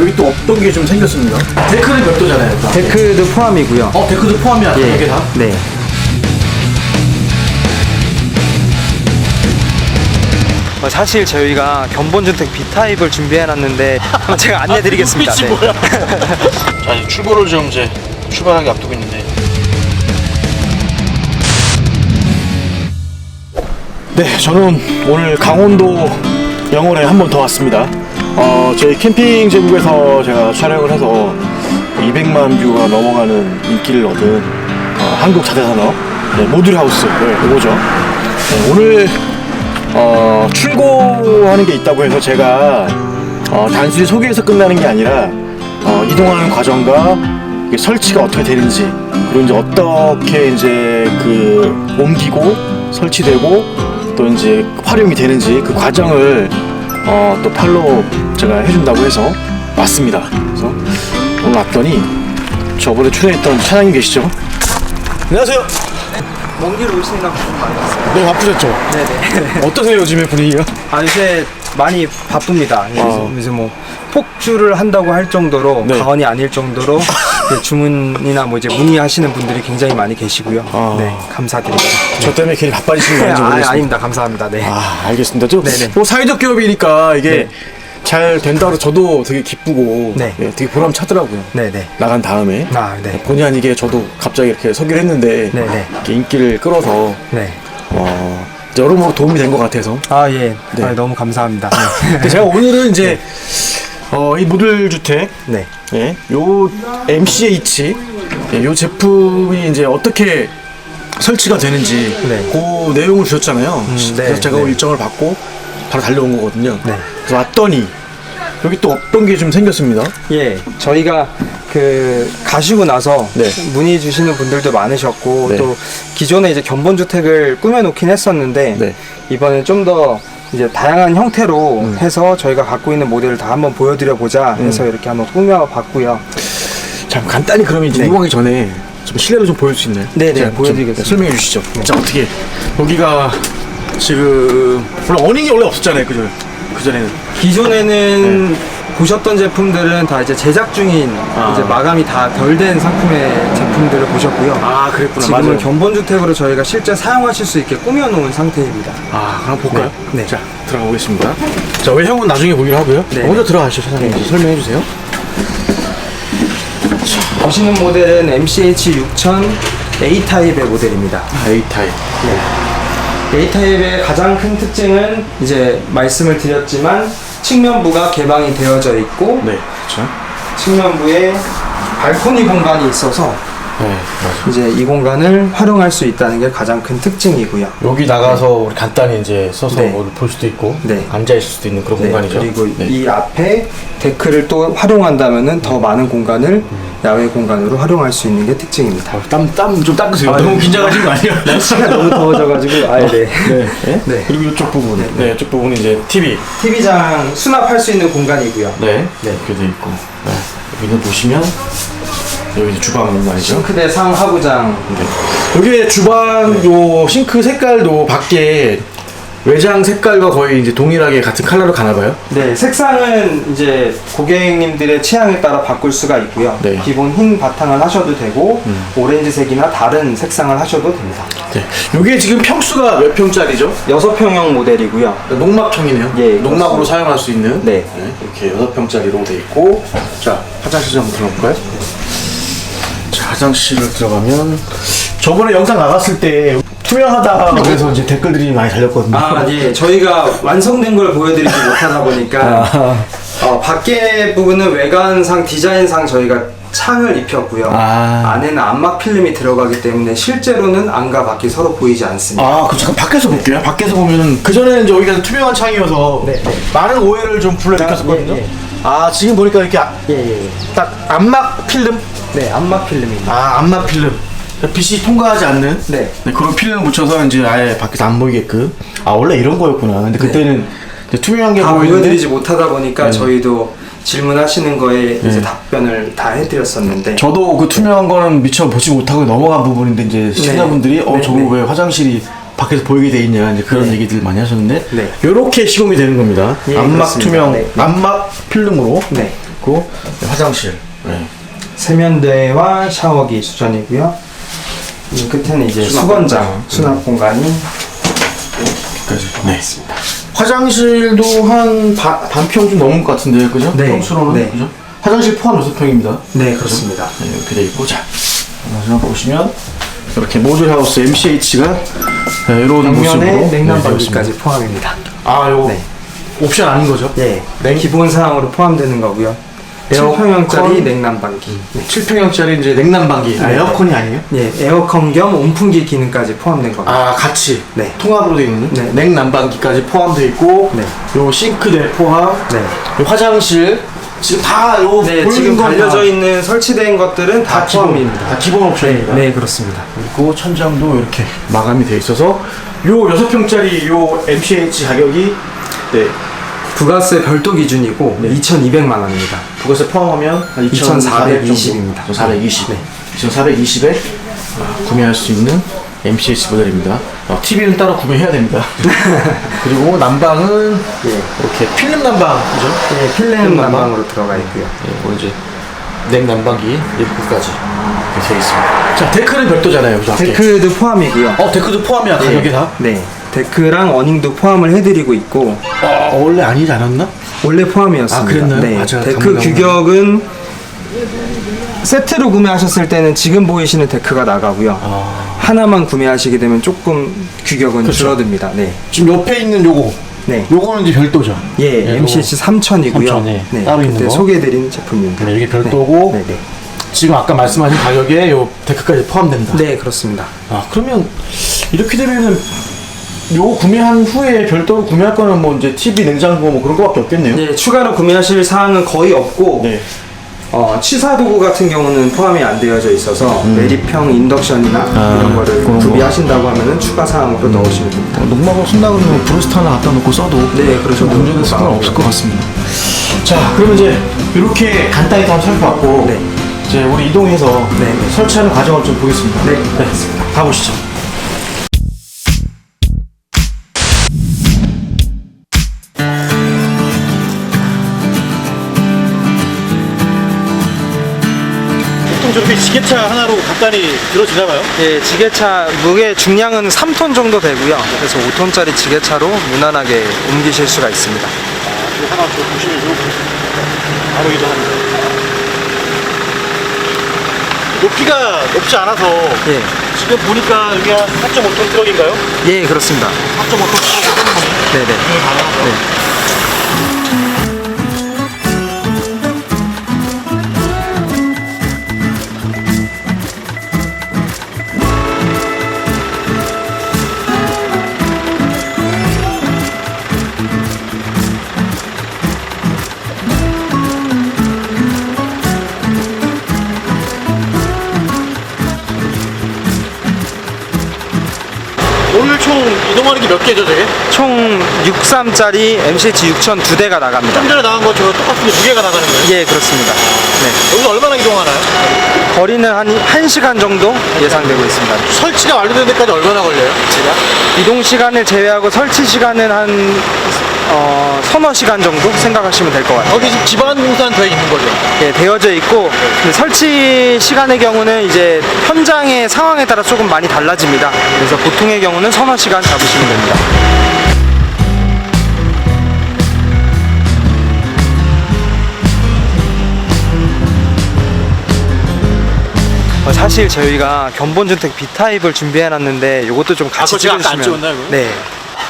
여기 또 없던 게 좀 생겼습니다. 데크는 몇 도잖아요. 일단. 데크도 포함이고요. 어, 데크도 포함이야. 예. 이게 다. 네. 어, 사실 저희가 견본주택 B타입을 준비해놨는데 한번 제가 안내드리겠습니다. 눈빛이 네. 뭐야? 자, 이제 출고를 좀 이제 출발하기 앞두고 있는데. 네, 저는 오늘 강원도 영월에 한 번 더 왔습니다. 어, 저희 캠핑 제국에서 제가 촬영을 해서 200만 뷰가 넘어가는 인기를 얻은 어, 한국 자대산업 네, 모듈 하우스 네, 이거죠. 네, 오늘 어, 출고하는 게 있다고 해서 제가 어, 단순히 소개해서 끝나는 게 아니라 어, 이동하는 과정과 설치가 어떻게 되는지 그리고 이제 어떻게 이제 그 옮기고 설치되고 또 이제 활용이 되는지 그 과정을 어, 또 팔로 제가 해준다고 해서 왔습니다. 그래서 오늘 왔더니 저번에 출연했던 차장님 계시죠? 안녕하세요. 먼길 오시느라 고생 많으셨어요. 네 바쁘셨죠? 네네. 어떠세요 요즘에 분위기가? 아 요새 많이 바쁩니다. 그래서 어. 요새 뭐 폭주를 한다고 할 정도로 네. 가언이 아닐 정도로 이제 주문이나 뭐 이제 문의하시는 분들이 굉장히 많이 계시고요. 아. 네 감사드립니다. 저 때문에 괜히 바빠지신 거 아닌지 아, 모르겠습니다. 아닙니다. 감사합니다. 네. 아, 알겠습니다. 좀, 네네. 뭐 사회적 기업이니까 이게 네. 잘 된다고 저도 되게 기쁘고 네. 예, 되게 보람 차더라고요. 네 네. 나간 다음에 아 네. 본의 아니게 저도 갑자기 이렇게 서기를 했는데 네 네. 이렇게 인기를 끌어서 네. 어, 여러모로 도움이 된 것 같아서 아 예. 네. 아, 너무 감사합니다. 네. 근데 제가 오늘은 이제 어, 이 모듈 주택 네. 예, 요 MCH 예, 요 제품이 이제 어떻게 설치가 되는지 네. 그 내용을 주셨잖아요. 네, 그래서 제가 네. 일정을 받고 바로 달려온 거거든요. 네. 그래서 왔더니 여기 또 없던 게좀 생겼습니다. 예, 저희가 그 가시고 나서 네. 문의 주시는 분들도 많으셨고 네. 또 기존에 이제 견본 주택을 꾸며놓긴 했었는데 네. 이번에 좀더 이제 다양한 형태로 해서 저희가 갖고 있는 모델을 다 한번 보여드려 보자 해서 이렇게 한번 꾸며 봤고요. 자, 간단히 그러면 이제 네. 이동하기 전에 좀 실내로 좀 보여줄 수 있나요? 네, 네, 좀 보여드리겠습니다. 설명해 주시죠. 자, 어떻게 여기가 지금 원래 어닝이 원래 없었잖아요, 그죠? 그 전에는. 기존에는 보셨던 제품들은 다 이제 제작 중인 네. 아. 이제 마감이 다 덜 된 상품의 제품들을 보셨고요. 아, 그랬구나. 지금은 맞아요. 견본 주택으로 저희가 실제 사용하실 수 있게 꾸며놓은 상태입니다. 아, 그럼 볼까요? 네. 네. 자, 들어가 보겠습니다. 자, 왜 형은 나중에 보기로 하고요. 네. 먼저 들어가시죠, 사장님. 네. 설명해 주세요. 보시는 모델은 MCH 6000 A 타입의 모델입니다. A 타입. 네, 그렇죠. 측면부에 발코니 공간이 있어서 네. 이제 이 공간을 활용할 수 있다는 게 가장 큰 특징이고요. 여기 나가서 우리 간단히 이제 서서 네. 볼 수도 있고 네. 앉아 있을 수도 있는 그런 네, 공간이죠. 그리고 네. 이 앞에 데크를 또 활용한다면은 더 많은 공간을 야외 공간으로 활용할 수 있는 게 특징입니다. 땀땀 좀 닦으세요. 아, 너무 네. 긴장하신 거 아니에요? 날씨가 너무 더워져가지고 아예 네. 네. 네. 네. 그리고 이쪽 부분. 네, 이쪽 부분은 이제 TV. TV장 수납할 수 있는 공간이고요. 네. 네. 이렇게 돼 있고. 네. 여기는 보시면 여기 이제 주방 공간이죠. 싱크대 상 하부장 네. 여기 주방 요 싱크 색깔도 밖에 외장 색깔과 거의 이제 동일하게 같은 컬러로 가나 봐요. 네, 색상은 이제 고객님들의 취향에 따라 바꿀 수가 있고요. 네. 음. 기본 흰 바탕을 하셔도 되고 오렌지색이나 다른 색상을 하셔도 됩니다. 네. 요게 지금 평수가 몇 평짜리죠? 여섯 평형 모델이고요. 농막형이네요. 예, 농막으로 그렇습니다. 사용할 수 있는 네. 이렇게 여섯 평짜리로 돼 있고 자 화장실 좀 한번 들어볼까요? 자 화장실을 들어가면 저번에 영상 나갔을 때 투명하다 그래서 이제 댓글들이 많이 달렸거든요. 아, 예. 저희가 완성된 걸 보여드리지 못하다 보니까 어, 밖에 부분은 외관상 디자인상 저희가 창을 입혔고요. 아. 안에는 암막 필름이 들어가기 때문에 실제로는 안과 밖이 서로 보이지 않습니다. 아, 그 잠깐 밖에서 볼게요. 밖에서 보면은 그 전에는 이제 여기가 투명한 창이어서 네, 네. 많은 오해를 좀 불러일으켰었거든요. 아, 예, 예. 아, 지금 보니까 이렇게 아- 예, 예, 예. 딱 암막 필름, 네, 암막 필름입니다. 아, 암막 필름. 빛이 통과하지 않는 네. 그런 필름을 붙여서 이제 아예 밖에서 안 보이게끔. 아, 원래 이런 거였구나. 근데 그때는 이제 투명한 게 다 보이는데 보여드리지 못하다 보니까 네. 저희도 질문하시는 거에 이제 답변을 다 해드렸었는데 저도 그 투명한 거는 미처 보지 못하고 넘어간 부분인데 이제 시청자분들이 어 네, 저거 네. 왜 화장실이 밖에서 보이게 돼 있냐 이제 그런 얘기들 많이 하셨는데 네. 이렇게 시공이 되는 겁니다. 예, 암막 그렇습니다. 투명 네. 암막 필름으로 네. 네, 화장실. 네. 세면대와 샤워기 수전이고요. 이 끝에는 이제 수건장, 공간. 수납 공간이 여기까지. 네. 있습니다. 화장실도 한 바, 반평 좀 넘은 것 같은데, 그죠? 네. 평수로는 네. 그죠? 화장실 포함 6평입니다. 네 그렇습니다. 네, 이렇게 돼 있고, 자, 마지막 보시면 이렇게 모듈 하우스 MCH가 네, 이런 모습으로 벽면에 네, 냉난방기까지 포함입니다. 아, 요거 네. 옵션 아닌 거죠? 예, 냉- 기본 사항으로 포함되는 거고요. 에어컨? 7평형짜리 냉난방기. 네. 7평형짜리 이제 냉난방기. 아, 네. 에어컨이 아니에요? 예, 에어컨 겸 온풍기 기능까지 포함된 겁니다. 아, 같이 네. 통합으로 되어 있는 네. 냉난방기까지 포함되어 있고, 네. 요 싱크대 포함, 네. 요 화장실 지금 다 요 네, 지금 달려져 있는 설치된 것들은 다, 다 기본 포함입니다. 다 기본 옵션입니다. 네, 그렇습니다. 그리고 천장도 이렇게 마감이 돼 있어서 요 6평짜리 요 MCH 가격이 네 부가세 별도 기준이고 2,200만 원입니다. 부가세 포함하면 한 2,420 입니다. 2,420. 2,420에 아, 구매할 수 있는 MCH 모델입니다. 어, TV는 따로 구매해야 됩니다. 그리고 난방은 예. 이렇게 필름 난방이죠. 예, 필름 난방으로 들어가 있고요. 예, 뭐 이제 냉 난방기 이렇게까지 이렇게 되어 있습니다. 자 데크는 별도잖아요, 그죠? 데크도 포함이고요. 어 데크도 포함이야 가격이 다? 네. 데크랑 어닝도 포함을 해드리고 있고 어 원래 아니지 않았나? 원래 포함이었습니다. 아, 그랬나요? 네. 맞아요. 데크 당분간. 규격은 세트로 구매하셨을 때는 지금 보이시는 데크가 나가고요. 아. 하나만 구매하시게 되면 조금 규격은 그렇죠. 줄어듭니다. 네. 지금 옆에 있는 요거 네. 요거는 이제 별도죠. 예, 예, MCH 3000이고요. 3000, 예. 따로 있는 그때 거. 소개해드린 제품입니다. 네, 이게 별도고 네, 네, 지금 아까 말씀하신 가격에 요 데크까지 포함된다. 네. 네, 그렇습니다. 아 그러면 이렇게 되면은 요 구매한 후에 별도로 구매할 거는 뭐 이제 TV, 냉장고 뭐 그런 거밖에 없겠네요. 네, 추가로 구매하실 사항은 거의 없고 네. 어, 취사 도구 같은 경우는 포함이 안 되어져 있어서 매립형 인덕션이나 음. 아, 이런 거를 그런 거. 구비하신다고 하면은 추가 사항으로 넣으시면 됩니다. 어, 녹막을 쓴다 그러면 브루스트 하나 갖다 놓고 써도 네, 그렇죠. 문제는 상관없을 것 같습니다. 자, 그러면 이제 이렇게 간단히 다 살펴봤고 네. 이제 우리 이동해서 네, 네. 설치하는 과정을 좀 보겠습니다. 네. 네. 가보시죠. 지게차 하나로 간단히 들어지나 봐요? 예, 지게차 무게 중량은 3톤 정도 되고요. 그래서 5톤짜리 지게차로 무난하게 옮기실 수가 있습니다. 하나 더 보시면 바로 이동합니다. 높이가 높지 않아서 예, 지금 보니까 여기 한 4.5톤 트럭인가요? 예, 그렇습니다. 4.5톤 트럭이 네네. 가능하죠? 오 게몇 개죠, 저게? 총 63짜리 MCH 6000 두 대가 나갑니다. 좀 전에 나간 것처럼 똑같은데 두 개가 나가는 거예요? 예, 그렇습니다. 네. 여기서 얼마나 이동하나요? 거리는 한 1시간 정도 예상되고 있습니다. 설치가 완료되는 데까지 얼마나 걸려요? 이동 시간을 제외하고 설치 시간은 한 어, 서너 시간 정도 생각하시면 될 것 같아요. 거기 지금 기반 공사는 돼 있는 거죠? 예, 되어져 있고 그 설치 시간의 경우는 이제 현장의 상황에 따라 조금 많이 달라집니다. 그래서 보통의 경우는 서너 시간 잡으시면 됩니다. 어, 사실 저희가 견본주택 B타입을 준비해놨는데 이것도 좀 같이 그거 제가 아까 안 찍어주시면 찍었나요, 그거? 네.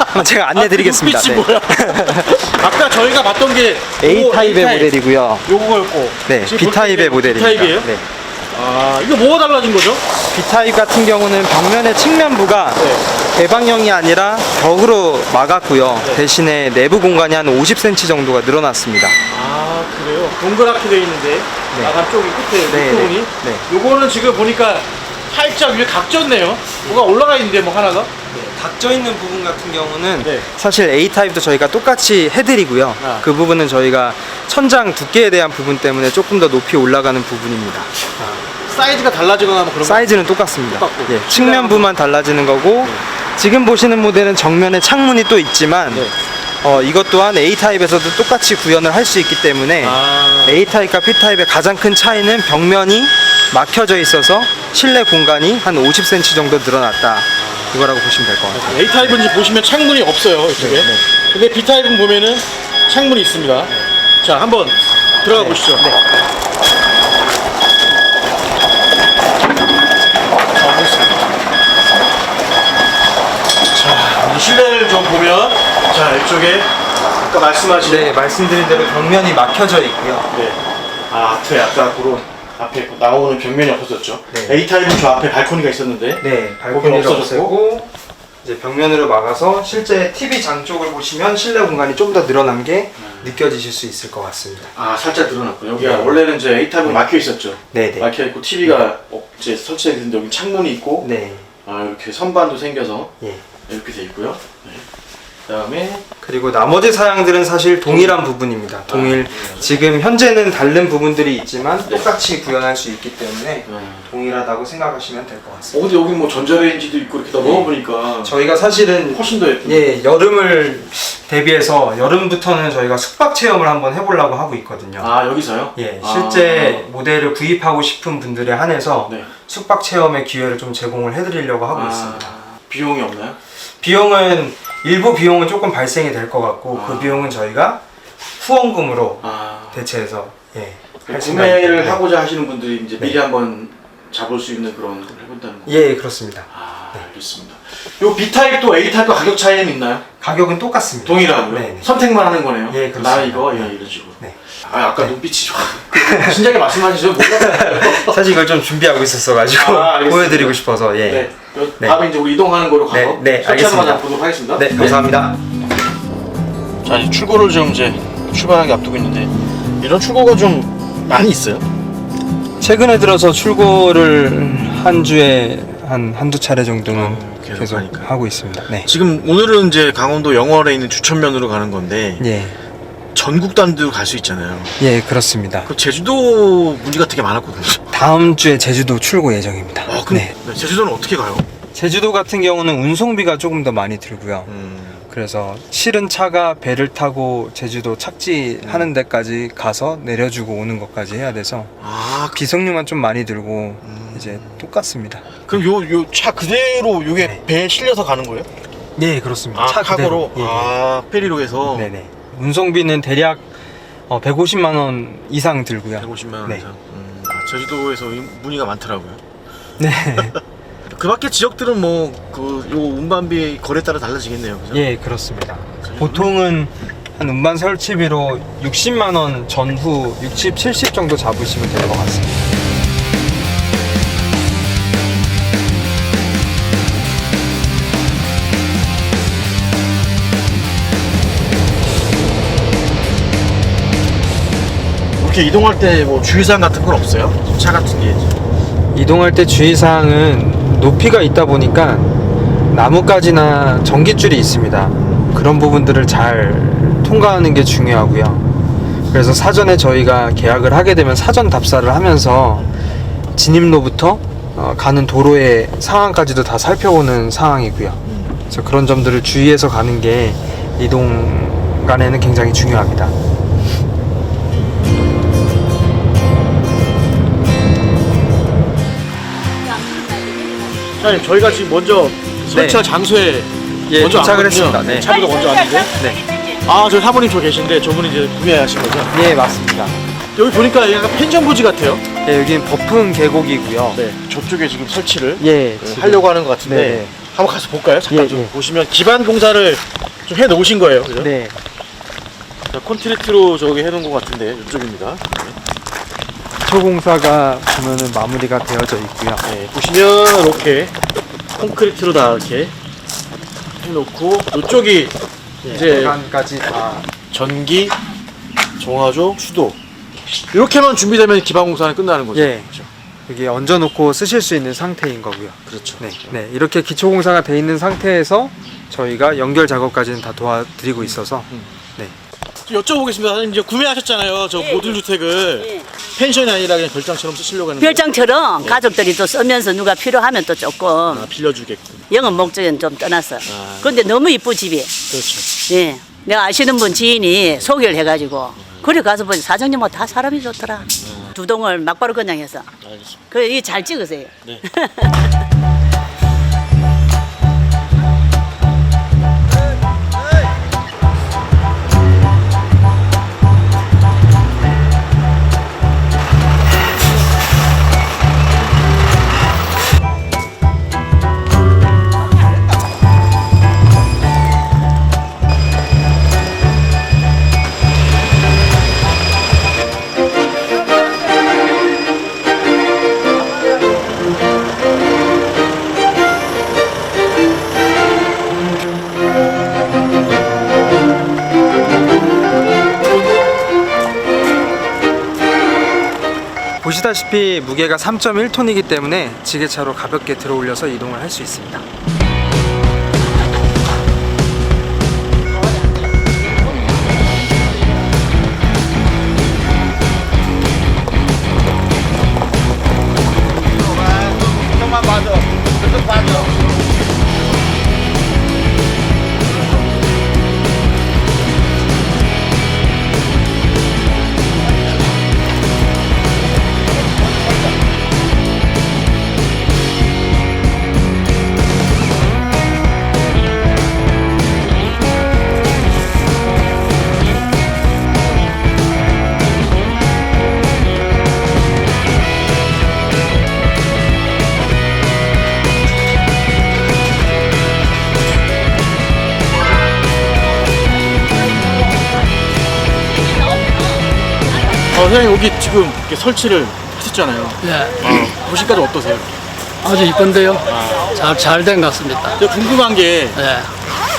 한번 제가 안내드리겠습니다. 아, 그 네. 눈빛이 뭐야? 아까 저희가 봤던 게 A 타입의. 모델이고요. 요거였고 네, 지금 B 타입의 모델입니다. B 타입이에요? 네. 아 이거 뭐가 달라진 거죠? B 타입 같은 경우는 벽면의 측면부가 네. 개방형이 아니라 벽으로 막았고요. 대신에 내부 공간이 한 50cm 정도가 늘어났습니다. 아 그래요? 동그랗게 돼 있는데 마감 쪽이 끝에 네, 부분이 네, 네. 요거는 지금 보니까 살짝 위에 각졌네요. 뭐가 올라가 있는데 뭐 하나가? 각져 있는 부분 같은 경우는 네. 사실 A 타입도 저희가 똑같이 해드리고요. 아. 그 부분은 저희가 천장 두께에 대한 부분 때문에 조금 더 높이 올라가는 부분입니다. 사이즈가 달라지거나 뭐 그런 거? 사이즈는 똑같습니다. 똑같고. 예, 측면부만 달라지는 거고 지금 보시는 모델은 정면에 창문이 또 있지만 네. 어, 이것 또한 A 타입에서도 똑같이 구현을 할 수 있기 때문에 아, A 타입과 B 타입의 가장 큰 차이는 벽면이 막혀져 있어서 실내 공간이 한 50cm 정도 늘어났다. 이거라고 보시면 될 것 같아요. A 타입은 이제 보시면 창문이 없어요 이쪽에. 네, 네. 근데 B 타입은 보면은 창문이 있습니다. 자 한번 들어가 보시죠. 네. 자, 보겠습니다. 자, 이 실내를 좀 보면, 자, 이쪽에 아까 말씀하신 네, 말씀드린 대로 벽면이 막혀져 있고요. 네. 아, 앞에 아까 그런 앞에 나오는 벽면이 없어졌죠. 네. A 타입은 저 앞에 발코니가 있었는데, 네, 발코니를 없어졌고. 없애고 이제 벽면으로 막아서 실제 TV 장 쪽을 보시면 실내 공간이 좀 더 늘어난 게 느껴지실 수 있을 것 같습니다. 아 살짝 늘어났고 여기가 네. 원래는 이제 A 타입은 막혀 있었죠. 네, 네. 막혀 있고 TV가 이제 설치돼 있는데 여기 창문이 있고, 네, 아 이렇게 선반도 생겨서 예. 이렇게 돼 있고요. 네. 그다음에 그리고 나머지 사양들은 사실 동일한 부분입니다. 동일 지금 현재는 다른 부분들이 있지만 네. 똑같이 구현할 수 있기 때문에 음. 동일하다고 생각하시면 될 것 같습니다. 어, 근데 여기 뭐 전자레인지도 있고 이렇게 다 네. 넣어보니까 저희가 사실은 훨씬 더 예쁜. 예 여름을 대비해서 여름부터는 저희가 숙박 체험을 한번 해보려고 하고 있거든요. 아 여기서요? 예, 아. 실제 모델을 구입하고 싶은 분들에 한해서 네. 숙박 체험의 기회를 좀 제공을 해드리려고 하고 아, 있습니다. 비용이 없나요? 비용은 일부 비용은 조금 발생이 될 것 같고 아. 그 비용은 저희가 후원금으로 아 대체해서 예, 할 구매를 생각입니다. 하고자 하시는 분들이 이제 미리 네. 한번 잡을 수 있는 그런 걸 해본다는 거. 예, 그렇습니다. 아 알겠습니다. 요 B 타입도 A 타입과 가격 차이는 있나요? 가격은 똑같습니다. 동일하고요. 네, 네. 선택만 하는 거네요. 예, 그렇습니다. 나 이거 네. 예, 이런 식으로. 네. 아 아까 눈빛이 좋아. 진작에 말씀하시죠. 몰랐어요. 사실 이걸 좀 준비하고 있었어가지고 아, 알겠습니다. 보여드리고 싶어서 예. 네. 요 네. 다음에 이제 우리 이동하는 거로 가서 네, 네, 설치하는 알겠습니다. 보도록 하겠습니다. 네, 감사합니다. 자 이제 출고를 좀 이제 출발하기 앞두고 있는데 이런 출고가 좀 많이 있어요. 최근에 들어서 출고를 한 주에 한 한두 차례 정도는 어, 계속 계속 하니까. 하고 있습니다. 네. 지금 오늘은 이제 강원도 영월에 있는 주천면으로 가는 건데 예. 전국 단위로 갈수 있잖아요. 예, 그렇습니다. 그 제주도 문제가 되게 많았거든요. 다음 주에 제주도 출고 예정입니다. 아, 그럼 네. 네, 제주도는 어떻게 가요? 제주도 같은 경우는 운송비가 조금 더 많이 들고요. 음, 그래서 실은 차가 배를 타고 제주도 착지하는 데까지 가서 내려주고 오는 것까지 해야 돼서 아, 그, 비석류만 좀 많이 들고 음. 이제 똑같습니다. 그럼 요 요 차 그대로 요게 네. 배에 실려서 가는 거예요? 네, 그렇습니다. 아, 차 카고로? 그대로. 예, 예. 아, 페리로 해서 네네. 운송비는 대략 어, 150만 원 이상 들고요. 150만 원 네. 이상. 음, 아, 제주도에서 이- 문의가 많더라고요. 네. 그 밖에 지역들은 뭐 그 요 운반비 거래 따라 달라지겠네요. 그죠? 예, 그렇습니다. 보통은 한 운반 설치비로 60만 원 전후 60, 70 정도 잡으시면 될 것 같습니다. 이렇게 이동할 때 뭐 주의사항 같은 건 없어요? 차 같은 게. 이동할 때 주의사항은 높이가 있다 보니까 나뭇가지나 전깃줄이 있습니다. 그런 부분들을 잘 통과하는 게 중요하고요. 그래서 사전에 저희가 계약을 하게 되면 사전 답사를 하면서 진입로부터 어, 가는 도로의 상황까지도 다 살펴보는 상황이고요. 그래서 그런 점들을 주의해서 가는 게 이동 간에는 굉장히 중요합니다. 사장님 저희가 지금 먼저 설치할 장소에 예, 먼저 도착을 왔거든요. 했습니다. 네. 차보다 먼저 왔는데. 네. 아, 저 사모님 저 계신데 저분이 이제 구매하신 거죠? 예, 맞습니다. 여기 보니까 약간 펜션 부지 같아요. 예, 여기는 버풍 계곡이고요. 네. 저쪽에 지금 설치를 예, 그 지금- 하려고 하는 것 같은데 네. 한번 가서 볼까요? 잠깐 예, 좀 예. 보시면 기반 공사를 좀 해 놓으신 거예요, 그죠? 네. 자, 콘크리트로 저기 해 놓은 것 같은데 이쪽입니다. 기초 공사가 보면은 마무리가 되어져 있고요. 네, 보시면 이렇게 콘크리트로 다 이렇게 해놓고 이쪽이 이제 배관까지 다 전기, 정화조, 수도 이렇게만 준비되면 기반 공사는 끝나는 거죠. 예. 그렇죠. 여기 얹어놓고 쓰실 수 있는 상태인 거고요. 그렇죠. 네, 네 이렇게 기초 공사가 돼 있는 상태에서 저희가 연결 작업까지는 다 도와드리고 있어서 음. 여쭤보겠습니다. 사장님 이제 구매하셨잖아요. 저 예, 모듈 주택을 예. 펜션이 아니라 그냥 별장처럼 쓰시려고 하는 거예요? 별장처럼 가족들이 또 쓰면서 누가 필요하면 또 조금 아, 빌려주게끔. 영업 목적은 좀 떠났어. 아. 근데 너무 이쁘 집이. 그렇죠. 예. 내가 아시는 분 지인이 소개를 해가지고 그래 가서 보니 사장님은 다 사람이 좋더라. 두 동을 막바로 그냥 해서. 알겠습니다. 그이잘 찍으세요. 네. 보시다시피 무게가 3.1톤이기 때문에 지게차로 가볍게 들어 올려서 이동을 할 수 있습니다. 어, 사장님 여기 지금 이렇게 설치를 하셨잖아요. 예, 보시까지 어떠세요? 아주 이쁜데요. 잘 잘 된 것 같습니다. 제가 궁금한 게 예,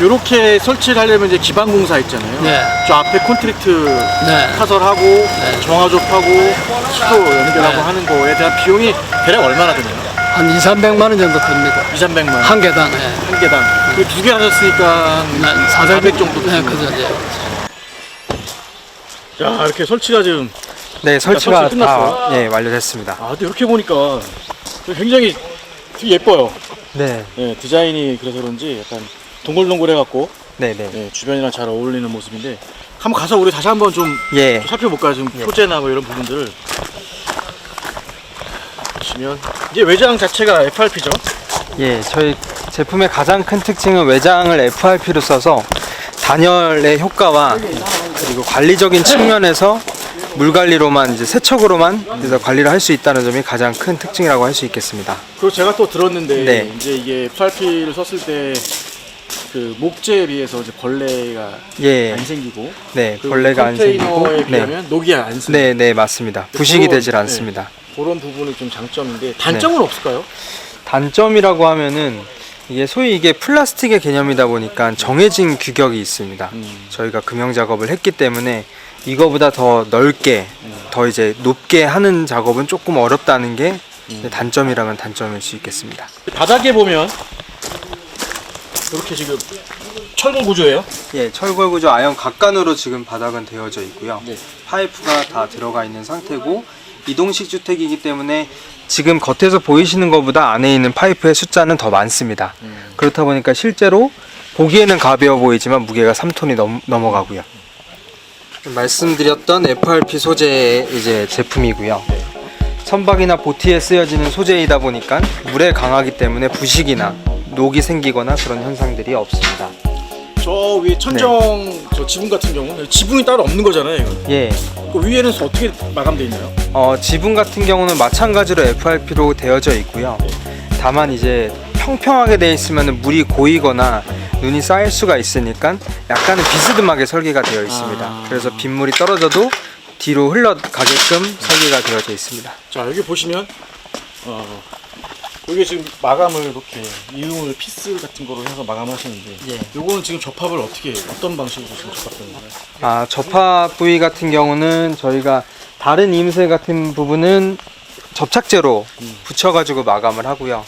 이렇게 설치를 하려면 이제 기반 공사 있잖아요. 네. 저 앞에 콘크리트 네. 타설하고 정화조합하고 수도 연결하고 네. 하는 거에 대한 비용이 대략 얼마나 드나요? 한 2, 300만 원 정도 듭니다. 2, 300만 원. 한 개당. 예. 한 개당. 그두개 하셨으니까 네, 400 정도 네, 드는 그죠. 예. 야 이렇게 설치가 지금 네, 설치가 설치 다 끝났어요? 예, 완료됐습니다. 아 근데 이렇게 보니까 굉장히 되게 예뻐요. 네, 네, 디자인이 그래서 그런지 약간 동글동글해갖고 네, 네. 네, 주변이랑 잘 어울리는 모습인데 한번 가서 우리 다시 한번 좀 예, 살펴볼까요? 지금 예. 소재나 뭐 이런 부분들을 보시면 이제 외장 자체가 FRP죠? 예, 저희 제품의 가장 큰 특징은 외장을 FRP로 써서 단열의 효과와 그리고 관리적인 측면에서 물 관리로만 이제 세척으로만 그래서 관리를 할 수 있다는 점이 가장 큰 특징이라고 할 수 있겠습니다. 그리고 제가 또 들었는데 네. 이제 이게 FRP를 썼을 때 그 목재에 비해서 이제 벌레가 예, 안 생기고 네, 벌레가 안 생기고, 컨테이너에 네, 비하면 녹이 안 생기고 네, 네, 맞습니다. 부식이 그런- 되질 않습니다. 그런 부분이 좀 장점인데 단점은 네. 없을까요? 단점이라고 하면은 이게 소위 이게 플라스틱의 개념이다 보니까 정해진 규격이 있습니다. 음. 저희가 금형 작업을 했기 때문에 이거보다 더 넓게 더 이제 높게 하는 작업은 조금 어렵다는 게 음. 단점이라면 단점일 수 있겠습니다. 바닥에 보면 이렇게 지금 철근 구조예요. 예, 철골 구조 아연 각간으로 지금 바닥은 되어져 있고요. 네. 파이프가 다 들어가 있는 상태고 이동식 주택이기 때문에 지금 겉에서 보이시는 것보다 안에 있는 파이프의 숫자는 더 많습니다. 그렇다 보니까 실제로 보기에는 가벼워 보이지만 무게가 3톤이 넘, 넘어가고요. 말씀드렸던 FRP 소재의 이제 제품이고요. 선박이나 보트에 쓰여지는 소재이다 보니까 물에 강하기 때문에 부식이나 녹이 생기거나 그런 현상들이 없습니다. 저 위에 천정 저 지붕 같은 경우는 지붕이 따로 없는 거잖아요. 이거. 예, 그 위에는 어떻게 마감돼 있나요? 어, 지붕 같은 경우는 마찬가지로 FRP로 되어져 있고요. 다만 이제 평평하게 되어 있으면 물이 고이거나 눈이 쌓일 수가 있으니까 약간은 비스듬하게 설계가 되어 있습니다. 아. 그래서 빗물이 떨어져도 뒤로 흘러가게끔 설계가 되어져 있습니다. 자 여기 보시면 어, 여기 지금 마감을 이렇게 이음을 피스 같은 거로 해서 마감하시는데 예. 요거는 지금 접합을 어떻게 어떤 방식으로 지금 접합되는 거예요? 아, 접합 부위 같은 경우는 저희가 다른 임새 같은 부분은 접착제로 붙여가지고 마감을 하고요.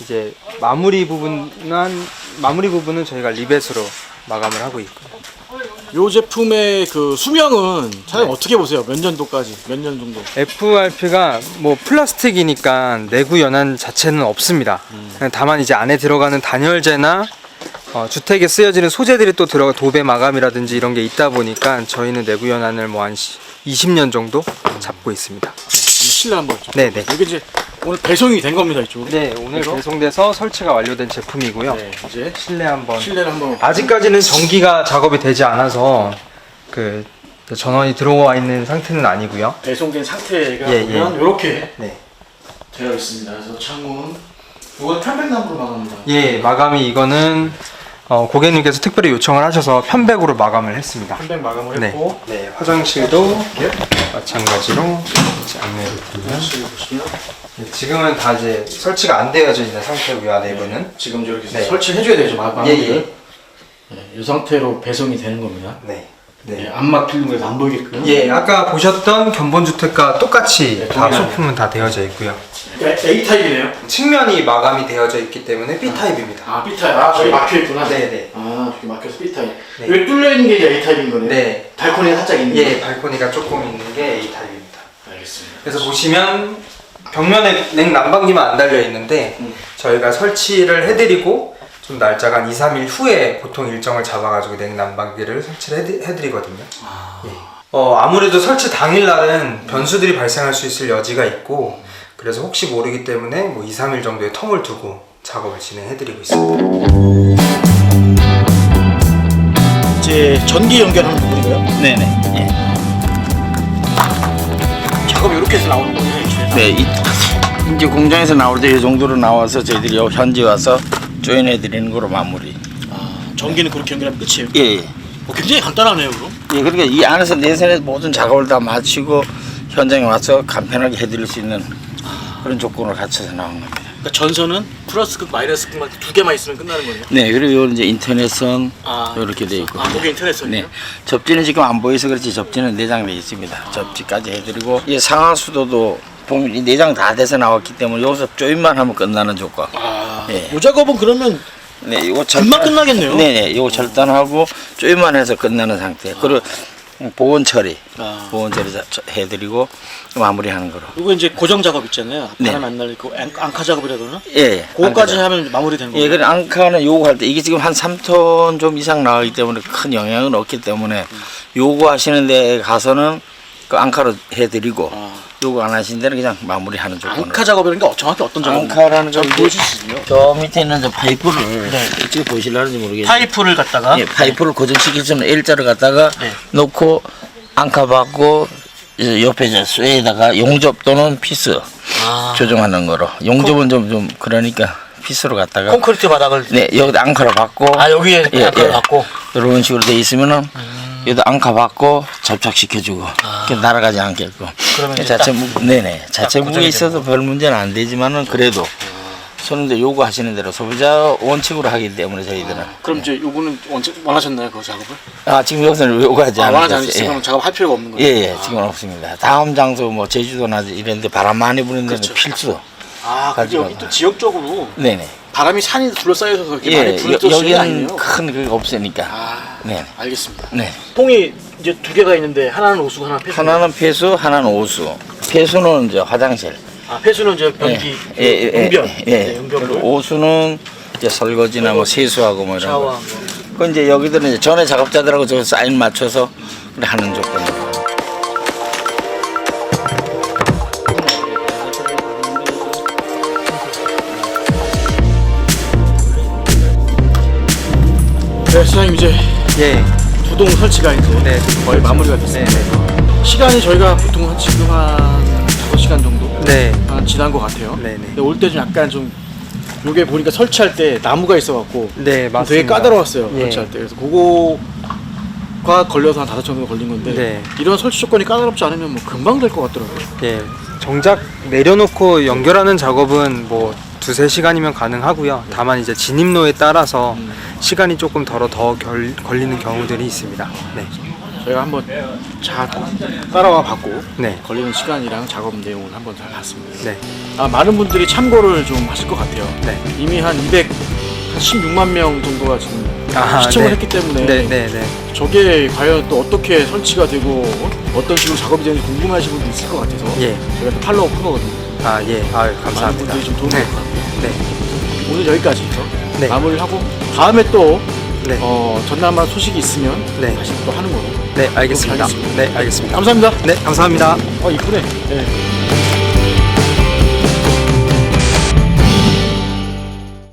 이제 마무리 부분은 마무리 부분은 저희가 리벳으로 마감을 하고 있고요. 요 제품의 그 수명은 사장님 어떻게 보세요? 몇 년도까지? 몇 년 정도? FRP가 뭐 플라스틱이니까 내구 연한 자체는 없습니다. 다만 이제 안에 들어가는 단열재나 어, 주택에 쓰여지는 소재들이 또 들어가 도배 마감이라든지 이런 게 있다 보니까 저희는 내구 연한을 뭐 한 20년 정도 잡고 있습니다. 실내 한번 좀. 네, 네. 이게 이제 오늘 배송이 된 겁니다 이쪽으로. 네, 오늘 그래서? 배송돼서 설치가 완료된 제품이고요. 네, 이제 실내 한번 실내를 한번. 아직까지는 전기가 작업이 되지 않아서 그 전원이 들어와 있는 상태는 아니고요. 배송된 상태가 예, 보면 이렇게 네. 되어 있습니다. 그래서 창문. 이건 편백나무로 막합니다. 예, 마감이 이거는 어, 고객님께서 특별히 요청을 하셔서 편백으로 마감을 했습니다. 편백 마감을 네. 했고. 네, 화장실도 마찬가지로 이제 안내를 드리면 보시면 네, 지금은 다 이제 설치가 안 되어져 있는 상태고요, 내부는. 지금 이렇게 네. 설치를 해줘야 되죠 마- 예. 예. 네, 이 상태로 배송이 되는 겁니다. 네. 네, 네. 안막 필름 에서 안 보이게끔. 예, 아까 보셨던 견본주택과 똑같이 네, 다 동일하네. 소품은 다 되어져 있고요. A 타입이네요. 측면이 마감이 되어져 있기 때문에 B 타입입니다. 아 B 타입. 아 저기 막혀 있구나. 네네. 아 저기 막혀서 B 타입. 네. 여기 뚫려 있는 게 이제 A 타입인 거네요. 네. 발코니가 살짝 있는. 예, 발코니가 조금 있는 게 A 타입입니다. 알겠습니다. 그래서 보시면 벽면에 냉난방기만 안 달려 있는데 음. 저희가 설치를 해드리고 좀 날짜가 한 2, 3일 후에 보통 일정을 잡아가지고 냉난방기를 설치를 해드, 해드리거든요. 예. 어, 아무래도 설치 당일날은 변수들이 발생할 수 있을 여지가 있고 그래서 혹시 모르기 때문에 뭐 2, 3일 정도의 텀을 두고 작업을 진행해드리고 있습니다. 이제 전기 연결하는 부분인가요? 네네. 예. 작업이 이렇게 해서 나오는 거예요. 네, 이, 이제 공장에서 나올 때 이 정도로 나와서 저희들이 요 현지 와서 조인해 드리는 거로 마무리. 아, 전기는 그렇게 연결하면 끝이에요. 예, 예. 어, 굉장히 간단하네요, 그럼. 예, 그러니까 이 안에서 내선에 모든 작업을 다 마치고 현장에 와서 간편하게 해드릴 수 있는 그런 조건을 갖춰서 나온 겁니다. 그러니까 전선은 플러스극, 마이너스극만 두 개만 있으면 끝나는 거네요. 네, 그리고 요 이제 인터넷선 아, 이렇게 돼 있고. 아, 거기 인터넷선이요? 네, 접지는 지금 안 보여서 그렇지 접지는 내장돼 있습니다. 접지까지 해드리고 이 상하 수도도 보면 이 내장 다 돼서 나왔기 때문에 여기서 조인만 하면 끝나는 조건. 아, 예. 이 작업은 그러면 네, 이거 금방 끝나겠네요. 네네, 이거 절단하고 조임만 해서 끝나는 상태. 그리고 보온 처리, 아. 보온 처리 자- 저- 해드리고 마무리하는 거로. 이거 이제 고정 작업 있잖아요. 네. 바람 안 날리고 앙- 앙카 작업이라 그러나? 예, 예. 그거까지. 하면 마무리된 거예요. 예, 그래 앙카는 요구할 때 이게 지금 한 3톤 좀 이상 나가기 때문에 큰 영향은 없기 때문에 요구하시는 데 가서는 그 앙카로 해드리고 아. 요구 안 하신 데는 그냥 마무리하는 조건으로. 앙카 작업이라는 게 정확히 어떤 작업인가요? 앙카라는 좀건 보여줄 수 있나요? 저 밑에 있는 저 파이프를 네. 어떻게 보실라는지 모르겠는데 파이프를 갖다가 예, 파이프를 고정시킬 수는 L자를 갖다가 네. 놓고 앙카 받고 이제 옆에 쇠에다가 용접 또는 피스 아. 조정하는 거로 용접은 좀 좀 그러니까 피스로 갖다가 콘크리트 바닥을 네 여기다 앙카로 받고 아 여기에 예, 앙카를 예. 갖고 이런 식으로 돼 있으면은 여기다 앙카 받고 접착시켜주고 이렇게 날아가지 않게끔 아. 그러면 자체 딱- 무 네네 자체 딱 무게 있어도 별 문제는 안 되지만은 그래도 손님들 요구하시는 대로 소비자 원칙으로 하기 때문에 저희들은 그럼 이제 요거는 원체 원하셨나요 그 작업을? 아 지금 여기서는 요구하지 아, 않아요. 원하지 않으시면 작업 할 필요가 없는 거예요. 예, 예, 지금 은 없습니다. 다음 장소 뭐 제주도나 이런 데 바람 많이 부는 데는 그렇죠. 필수. 아, 여기 또 지역적으로 네네. 바람이 산이 둘러싸여 서 그렇게 예, 많이 여, 부는 또 지역이 여기는. 큰 그게 없으니까. 아, 네. 알겠습니다. 네. 통이 이제 두 개가 있는데 하나는 오수, 하나는 폐수. 하나는 폐수, 하나는 오수. 폐수는 이제 화장실. 아, 폐수는 이제 변기, 예, 예, 예, 응변, 예. 네, 응변물, 그리고 오수는 이제 설거지나 뭐 세수하고 뭐 이런 거. 샤워한 거. 그 이제 여기들은 이제 전에 작업자들하고 저 사인 맞춰서 그래 하는 조건으로. 네, 시장님 이제 예, 두동 설치가 이제 네. 거의 마무리가 됐습니다. 네, 시간이 저희가 보통 한 지금 한 5시간 정도 네. 한 지난 것 같아요. 네, 네. 근데 올 때 좀 약간 좀 요게 보니까 설치할 때 나무가 있어갖고 네, 맞습니다. 되게 까다로웠어요. 예. 설치할 때. 그래서 그거가 걸려서 한 다섯 정도 걸린 건데 네. 이런 설치 조건이 까다롭지 않으면 뭐 금방 될 것 같더라고요. 예, 정작 내려놓고 연결하는 작업은 뭐 두세 시간이면 가능하고요. 다만 이제 진입로에 따라서 시간이 조금 덜어 더 결, 걸리는 경우들이 있습니다. 네. 저희가 한번 자 따라와 봤고 네. 걸리는 시간이랑 작업 내용을 한번 잘 봤습니다. 네. 아, 많은 분들이 참고를 좀 하실 것 같아요. 네. 이미 한 200, 한 16만 명 정도가 지금 아, 시청을 네. 했기 때문에 네, 네, 네. 저게 과연 또 어떻게 설치가 되고 어? 어떤 식으로 작업이 되는지 궁금해하시는 분도 있을 것 같아서 예. 저희가 또 팔로우 프로거든요. 아, 예. 아, 많은 감사합니다. 분들이 좀 도움이 네. 될것 같아요. 네. 오늘 여기까지 해서 네. 마무리를 하고 다음에 또 네. 어, 전남한 소식이 있으면 네. 다시 또 하는 거로. 네, 알겠습니다. 네, 알겠습니다. 감사합니다. 네, 감사합니다. 어 이쁘네. 네.